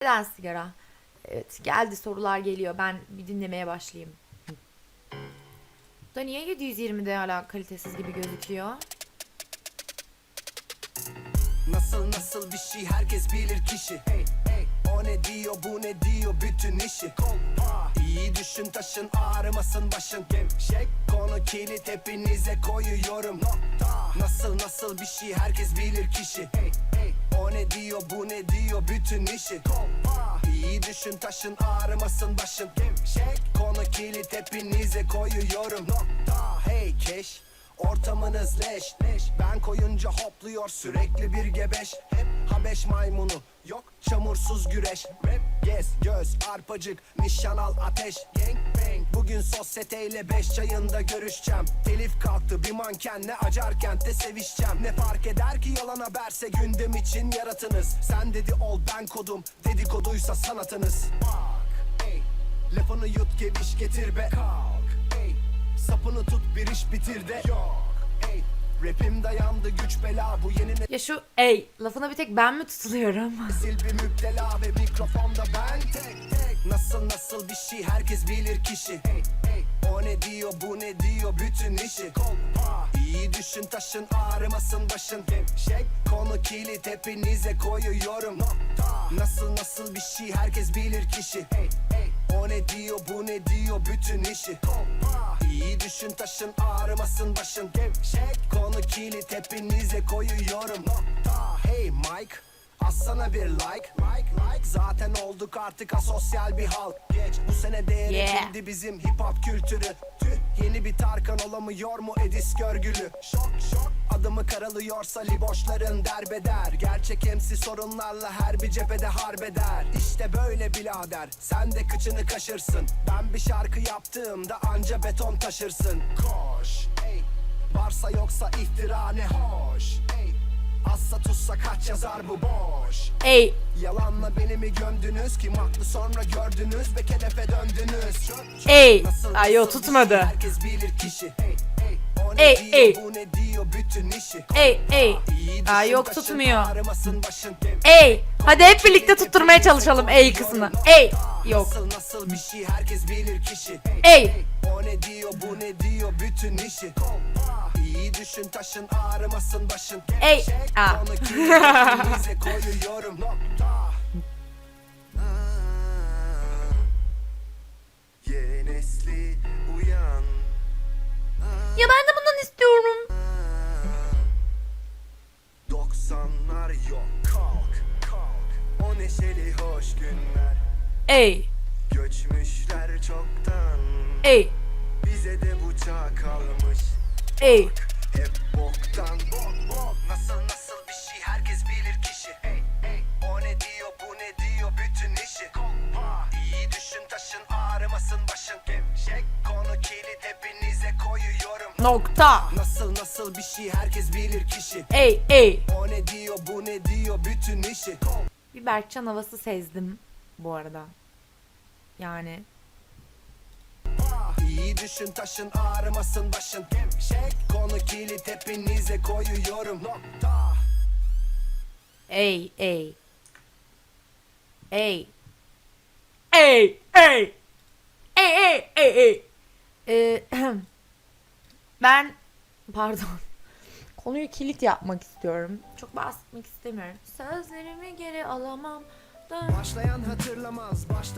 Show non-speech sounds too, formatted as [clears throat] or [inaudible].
Neden sigara? Evet geldi sorular geliyor. Ben bir dinlemeye başlayayım. Da niye 720'de hala kalitesiz gibi gözüküyor? Nasıl nasıl bir şey herkes bilir kişi hey, hey. O ne diyor bu ne diyor bütün işi Kolpa İyi düşün taşın ağrımasın başın Gevşek konu kilit hepinize koyuyorum Nokta Nasıl nasıl bir şey herkes bilir kişi hey, hey. Ne diyor bu ne diyor? Bütün işi İyi düşün taşın ağrımasın başın. Gevşek konu kilit hepinize koyuyorum. Nokta. Hey keş Ortamınız leş leş Ben koyunca hopluyor sürekli bir gebeş. Hep Habeş maymunu Yok çamursuz güreş. Rap gez göz arpacık Nişan al ateş. Gang Bugün sosyeteyle beş çayında görüşeceğim. Telif kalktı bir mankenle acar kentte sevişeceğim. Ne fark eder ki yalan haberse gündem için yaratınız. Sen dedi ol ben kodum Dedikoduysa sanatınız. Bak ey Lafını yut geviş getir be. Kalk ey Sapını tut bir iş bitir de. Yok ey Rapim dayandı güç bela bu yeni Ya şu ey lafına bir tek ben mi tutuluyorum? nesil bir müptela ve mikrofonda ben tek Nasıl nasıl bir şey herkes bilir kişi. O ne diyor bu ne diyor bütün işi. İyi düşün taşın ağrımasın başın. Gevşek konu kilit hepinize koyuyorum. Nasıl nasıl bir şey herkes bilir kişi. O ne diyor bu ne diyor bütün işi. İyi düşün taşın ağrımasın başın. Gevşek konu kilit hepinize koyuyorum. Hey Mike Assana bir like, like, like. Zaten olduk artık asosyal bir halk. Geç bu sene değeri Yeah. indi bizim hip hop kültürü? Tüh yeni bir Tarkan olamıyor mu Edis görgülü? Şok şok. Adımı karalıyorsa liboşların derbeder. Gerçek MC sorunlarla her bir cephede harbeder. İşte böyle birader sen de kıçını kaşırsın. Ben bir şarkı yaptığımda anca beton taşırsın. Koş ey. Varsa yoksa iftira ne hoş ey Assa tutsa kaç yazar bu boş Ey Yalanla beni mi gömdünüz kim haklı sonra gördünüz ve kenefe döndünüz. Ey. Nasıl, Ay, bir tutmadı. şey herkes bilir kişi hey. O Ey, diyor ey. bu ne diyor bütün işi ey ey. Aa, yok tutmuyor. Ey. Hadi hep birlikte tutturmaya çalışalım ey kısmını. Ey. Yok. Nasıl nasıl bir şey herkes bilir kişi Ey. O ne diyor bu ne diyor bütün işi İyi düşün taşın ağrımasın başın Ey. Onu kilitlerinize [laughs] koyuyorum nokta uyan Ya ben de bundan istiyorum. 90'lar yok kalk kalk O neşeli hoş günler Ey. Göçmüşler çoktan Ey. Ey. Hep boktan bok bok Nasıl nasıl bir şey herkes bilir kişi hey, hey. O ne diyor bu ne diyor bütün işi Kolpa İyi düşün taşın ağrımasın başın Gevşek konu kilit hepinize koyuyorum Nokta. Nasıl nasıl bir şey herkes bilir kişi Ey ey. O ne diyor bu ne diyor bütün işi Bir Berkcan havası sezdim bu arada. Yani İyi düşün taşın ağrımasın başın Gevşek konu kilit hepinize koyuyorum Nokta ey ey. Ey. Ey ey. Ey ey ey ey. Ee, [clears throat] ben pardon. [laughs] Konuyu kilit yapmak istiyorum. Çok bahsetmek istemiyorum. Sözlerimi geri alamam. Da- Başlayan hatırlamaz baş